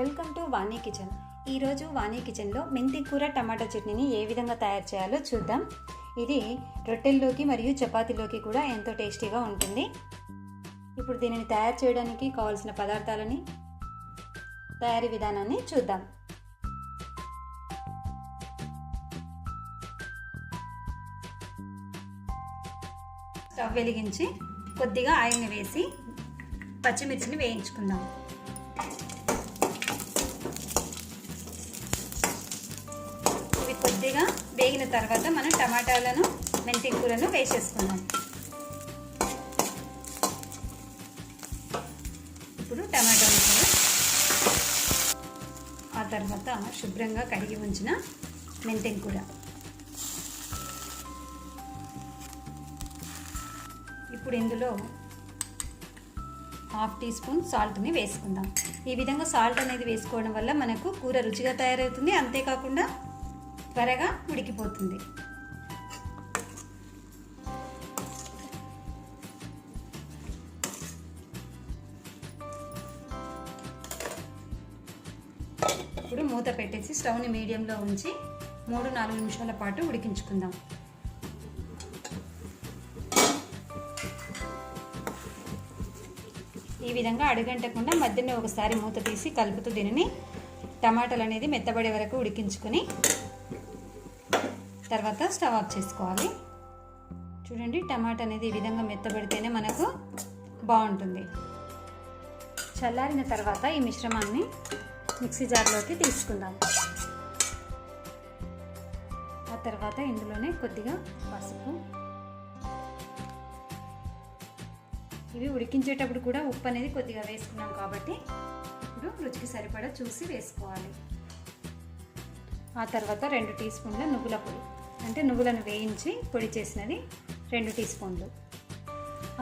Welcome to Vani kitchen. ఈరోజు వాణి కిచెన్లో మెంతి కూర టమాటా చట్నీని ఏ విధంగా తయారు చేయాలో చూద్దాం. ఇది రొట్టెల్లోకి మరియు చపాతీలోకి కూడా ఎంతో టేస్టీగా ఉంటుంది. ఇప్పుడు దీనిని తయారు చేయడానికి కావాల్సిన పదార్థాలని తయారీ విధానాన్ని చూద్దాం. స్టవ్ వెలిగించి కొద్దిగా ఆయిల్ని వేసి పచ్చిమిర్చిని వేయించుకుందాం. వేగిన తర్వాత మనం టమాటాలను మెంతి కూరను వేసేసుకుందాం. ఇప్పుడు టమాటాలు కూడా ఆ తర్వాత శుభ్రంగా కడిగి ఉంచిన మెంతెం కూర. ఇప్పుడు ఇందులో హాఫ్ టీ స్పూన్ సాల్ట్ని వేసుకుందాం. ఈ విధంగా సాల్ట్ అనేది వేసుకోవడం వల్ల మనకు కూర రుచిగా తయారవుతుంది. అంతేకాకుండా త్వరగా ఉడికిపోతుంది. ఇప్పుడు మూత పెట్టేసి స్టవ్ని మీడియంలో ఉంచి మూడు నాలుగు నిమిషాల పాటు ఉడికించుకుందాం. ఈ విధంగా అడుగంటకుండా మధ్యలో ఒకసారి మూత తీసి కలుపుతూ దీనిని టమాటాలు అనేది మెత్తబడే వరకు ఉడికించుకొని తర్వాత స్టవ్ ఆఫ్ చేసుకోవాలి. చూడండి టమాటా అనేది ఈ విధంగా మెత్తబడితేనే మనకు బాగుంటుంది. చల్లారిన తర్వాత ఈ మిశ్రమాన్ని మిక్సీ జార్లోకి తీసుకుందాం. ఆ తర్వాత ఇందులోనే కొద్దిగా పసుపు. ఇవి ఉడికించేటప్పుడు కూడా ఉప్పు అనేది కొద్దిగా వేసుకున్నాం కాబట్టి ఇప్పుడు రుచికి సరిపడా చూసి వేసుకోవాలి. ఆ తర్వాత రెండు టీ స్పూన్ల నువ్వుల పొడి. అంటే నువ్వులను వేయించి పొడి చేసినది రెండు టీ స్పూన్లు.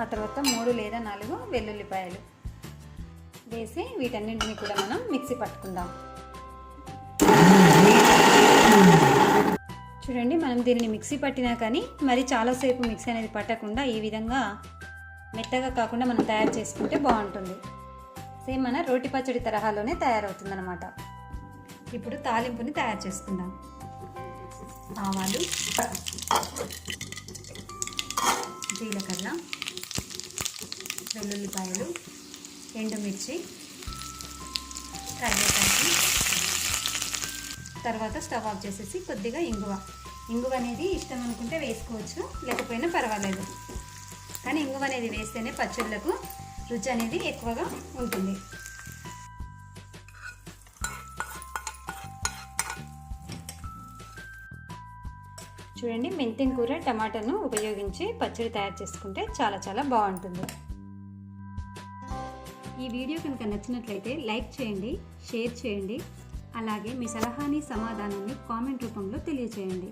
ఆ తర్వాత మూడు లేదా నాలుగు వెల్లుల్లిపాయలు వేసి వీటన్నింటిని కూడా మనం మిక్సీ పట్టుకుందాం. చూడండి మనం దీనిని మిక్సీ పట్టినా కానీ మరి చాలాసేపు మిక్సీ అనేది పట్టకుండా ఈ విధంగా మెత్తగా కాకుండా మనం తయారు చేసుకుంటే బాగుంటుంది. సేమ్ మన రోటి పచ్చడి తరహాలోనే తయారవుతుందన్నమాట. ఇప్పుడు తాలింపుని తయారు చేసుకుందాం. ఆవాలు జీలకర్ర వెల్లుల్లిపాయలు ఎండుమిర్చి కరివేపాకు. తర్వాత స్టవ్ ఆఫ్ చేసేసి కొద్దిగా ఇంగువ. ఇంగువ అనేది ఇష్టం అనుకుంటే వేసుకోవచ్చు లేకపోయినా పర్వాలేదు. కానీ ఇంగువ అనేది వేస్తేనే పచ్చళ్ళకు రుచి అనేది ఎక్కువగా ఉంటుంది. చూడండి మెంతెం కూర టమాటాను ఉపయోగించి పచ్చడి తయారు చేసుకుంటే చాలా చాలా బాగుంటుంది. ఈ వీడియో కనుక నచ్చినట్లయితే లైక్ చేయండి షేర్ చేయండి. అలాగే మీ సలహాని సమాధానాన్ని కామెంట్ రూపంలో తెలియచేయండి.